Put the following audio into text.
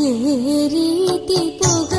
ഏരീതി പുക